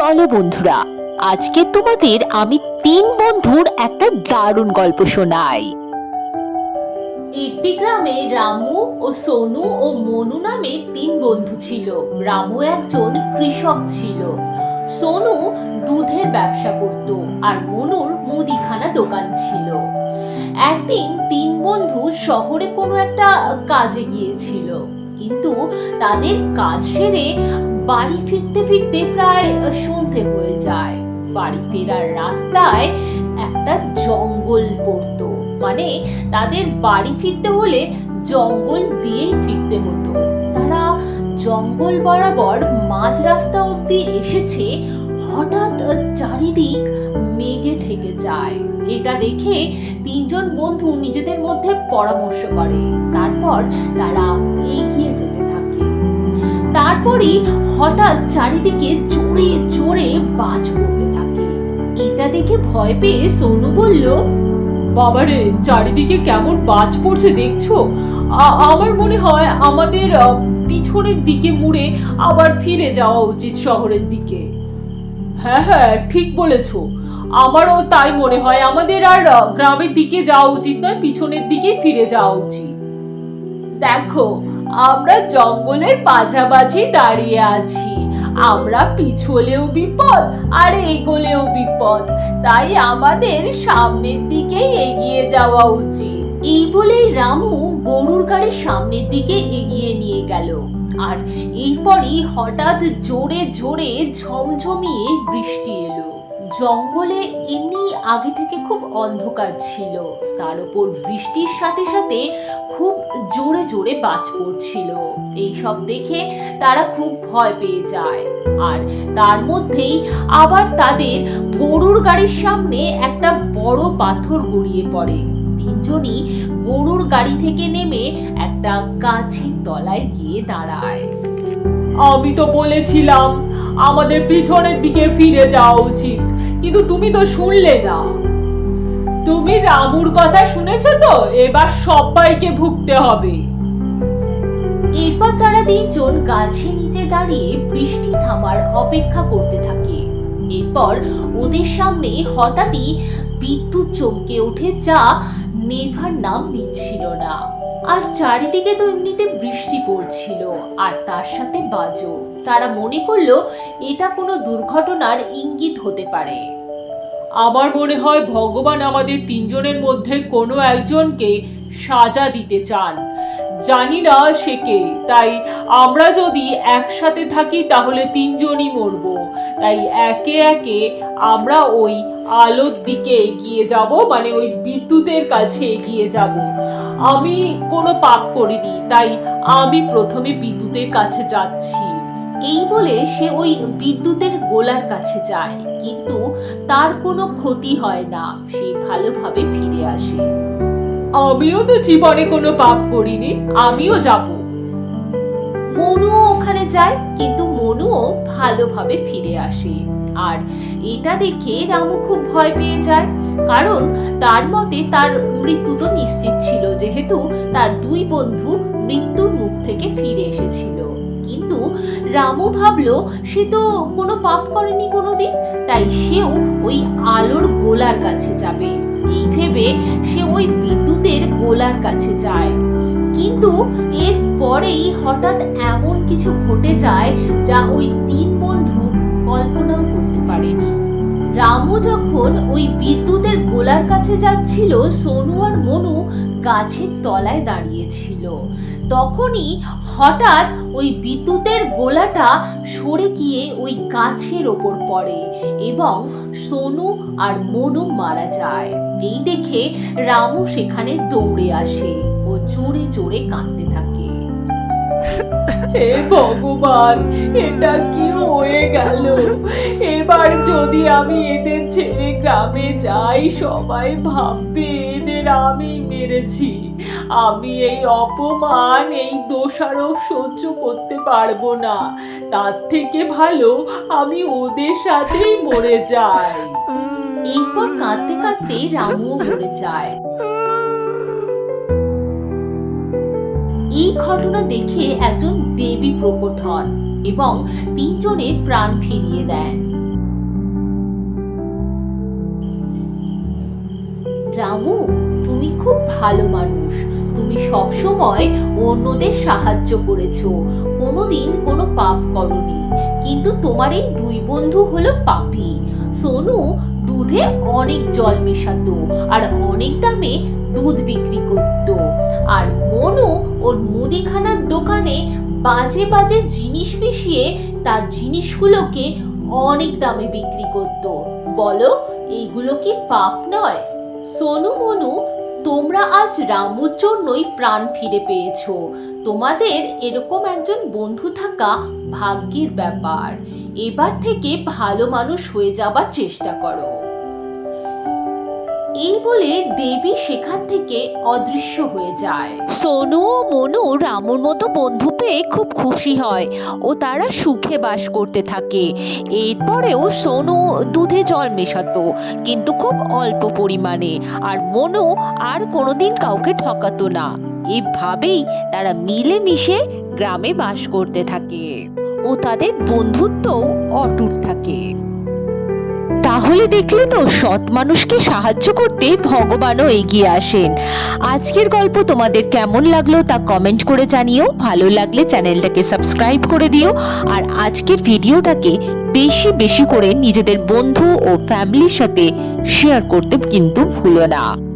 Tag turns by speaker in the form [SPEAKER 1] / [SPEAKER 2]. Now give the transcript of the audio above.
[SPEAKER 1] চলো বন্ধুরা, আজকে তোমাদের আমি তিন বন্ধুর একটা দারুণ গল্প শোনাই।
[SPEAKER 2] একটি গ্রামে রামু ও সোনু ও মনু নামে তিন বন্ধু ছিল। রামু একজন কৃষক ছিল। সোনু দুধের ব্যবসা করত আর মনুর মুদিখানা দোকান ছিল। একদিন তিন বন্ধু শহরে কোনো একটা কাজে গিয়েছিল। কিন্তু তাদের কাজ সেরে বাড়ি ফিরতে ফিরতে প্রায় সন্ধে হয়ে যায়। বাড়ি ফেরার রাস্তায় একটা জঙ্গল পড়তো। মানে তাদের বাড়ি ফিরতে হলে জঙ্গল দিয়েই ফিরতে হতো। তারা জঙ্গল বরাবর মাঝ রাস্তা অবধি এসেছে। হঠাৎ চারিদিক মেঘে ঢেকে যায়। এটা দেখে তিনজন বন্ধু নিজেদের মধ্যে পরামর্শ করে। তারপর তারা এগিয়ে তারপরই হঠাৎ চারিদিকে জোরে জোরে বাজ পড়তে থাকে। এটা দেখে ভয় পেয়ে সোনু বলল, বাবারে, চারিদিকে কেমন বাজ পড়ছে দেখছ? আমার মনে হয় আমাদের পিছনের দিকে মুড়ে আবার ফিরে যাওয়া উচিত শহরের দিকে। হ্যাঁ হ্যাঁ ঠিক বলেছ। আমারও তাই মনে হয়, আমাদের আর গ্রামের দিকে যাওয়া উচিত নয়, পিছনের দিকে ফিরে যাওয়া উচিত। দেখো আমরা জঙ্গলের মাঝামাঝি দাঁড়িয়ে আছি। আমরা পিছলেও বিপদ আর এগোলেও বিপদ। তাই আমাদের সামনের দিকে এগিয়ে যাওয়া উচিত। এই বলেই রামু গরুর গাড়ির সামনের দিকে এগিয়ে নিয়ে গেল। আর এরপরই হঠাৎ জোরে জোরে ঝমঝমিয়ে বৃষ্টি এলো। জঙ্গলে এমনি আগে থেকে খুব অন্ধকার ছিল। তার উপর বৃষ্টির সাথে সাথে খুব জোরে জোরে বাজ পড়ছিল। এইসব দেখে তারা খুব ভয় পেয়ে যায়। আর তার মধ্যেই আবার তাদের গরুর গাড়ির সামনে একটা বড় পাথর গড়িয়ে পড়ে। তিনজনই গরুর গাড়ি থেকে নেমে একটা গাছের তলায় গিয়ে দাঁড়ায়। আমি তো বলেছিলাম, আমাদের পিছনের দিকে ফিরে যাওয়া উচিত। কিন্তু তুমি তো শুনলে না। তুমি রামুর কথা শুনেছো তো? এবার সবাইকে ভুগতে হবে। এরপর তারা তিনজন গাছের নিচে দাঁড়িয়ে বৃষ্টি থামার অপেক্ষা করতে থাকে, এরপর ওদের সামনে হঠাৎই বিদ্যুৎ চমকে ওঠে যা নেভার নাম নিচ্ছিল না। আর চারিদিকে তো এমনিতে বৃষ্টি পড়ছিল, আর তার সাথে বাজো তারা মনে করল এটা কোনো দুর্ঘটনার ইঙ্গিত হতে পারে। আমার মনে হয় ভগবান আমাদের তিনজনের মধ্যে কোনো একজনকে সাজা দিতে চান। জানি না সে কে, তাই আমরা যদি একসাথে থাকি তাহলে তিনজনই মরব। তাই একে একে আমরা ওই আলোর দিকে এগিয়ে যাব মানে ওই বিদ্যুতের কাছে এগিয়ে যাব। আমি কোনো পাপ করিনি, তাই আমি প্রথমে বিদ্যুতের কাছে যাচ্ছি। এই বলে সে ওই বিদ্যুতের গোলার কাছে যায়, কিন্তু তার কোনো ক্ষতি হয় না, সে ভালোভাবে ফিরে আসে। আমিও তো জীবনে কোনো পাপ করিনি, আমিও যাব। মনুও ওখানে যায়, কিন্তু মনুও ভালোভাবে ফিরে আসে। আর এটা দেখে রামু খুব ভয় পেয়ে যায়, কারণ তার মতে তার মৃত্যু তো নিশ্চিত ছিল, যেহেতু তার দুই বন্ধু মৃত্যুর মুখ থেকে ফিরে এসেছিল। কিন্তু রামু ভাবলো, সে তো কোনো পাপ করেনি কোনোদিন, তাই সেও ওই আলোর গোলার কাছে যাবে। এই ভেবে সে ওই বিদ্যুতের গোলার কাছে যায়। কিন্তু এর পরেই হঠাৎ এমন কিছু ঘটে যায় যা ওই তিন বন্ধু কল্পনাও করতে পারেনি। রামু যখন ওই বিদ্যুতের গোলার কাছে যাচ্ছিল, সোনু আর মনু গাছের তলায় দাঁড়িয়েছিল। তখনই হঠাৎ ওই বিদ্যুতের গোলাটা সরে গিয়ে ওই গাছের ওপর পড়ে এবং সোনু আর মনু মারা যায়। এই দেখে রামু সেখানে দৌড়ে আসে। জোরে জোরে কাঁদতে থাকে। হে ভগবান এটা কি হয়ে গেল? এবার যদি আমি এদের ছেড়ে গ্রামে যাই সবাই ভাববে এদের আমি মেরেছি। আমি এই অপমান এই দোষারোপ সহ্য করতে পারব না। তার থেকে ভালো আমি ওদের সাথেই মরে যাই। এরপর কাঁদতে কাঁদতে রামুও মরে যায়। এই ঘটনা দেখে একজন দেবী প্রকট হন এবং তিনজনের প্রাণ ফিরিয়ে দেন। রামু, তুমি খুব ভালো মানুষ। তুমি সবসময় অন্যদের সাহায্য করেছ। কোনোদিন কোনো পাপ করনি। কিন্তু তোমার এই দুই বন্ধু হলো পাপি। সোনু, দুধে অনেক জল মেশাতো আর অনেক দামে দুধ বিক্রি করত। আর মুদিখানার দোকানে বাজে বাজে জিনিস মিশিয়ে তার জিনিসগুলোকে অনেক দামে বিক্রি করত। বলো, এইগুলো কি পাপ নয়? সোনু মনু, তোমরা আজ রামুর জন্যই প্রাণ ফিরে পেয়েছ। তোমাদের এরকম একজন বন্ধু থাকা ভাগ্যের ব্যাপার। এবার থেকে ভালো মানুষ হয়ে যাবার চেষ্টা করো। এই বলে দেবী সেখান থেকে অদৃশ্য হয়ে যায়।
[SPEAKER 1] সোনু ও মনু রামুর মতো বন্ধু পেয়ে খুব খুশি হয় ও তারা সুখে বাস করতে থাকে। এরপরেও সোনু দুধে জল মেশাতো, কিন্তু খুব অল্প পরিমাণে আর মনু আর কোনোদিন কাউকে ঠকাতো না। এভাবেই তারা মিলেমিশে গ্রামে বাস করতে থাকে ও তাদের বন্ধুত্ব অটুট থাকে। তাহলে দেখলে তো সৎ মানুষকে সাহায্য করতে ভগবানও এগিয়ে আসেন। আজকের গল্প তোমাদের কেমন লাগল তা কমেন্ট করে জানিও। ভালো লাগলে চ্যানেলটাকে সাবস্ক্রাইব করে দিও। আর আজকের ভিডিওটাকে বেশি বেশি করে নিজেদের বন্ধু ও ফ্যামিলির সাথে শেয়ার করতে কিন্তু ভুলো না।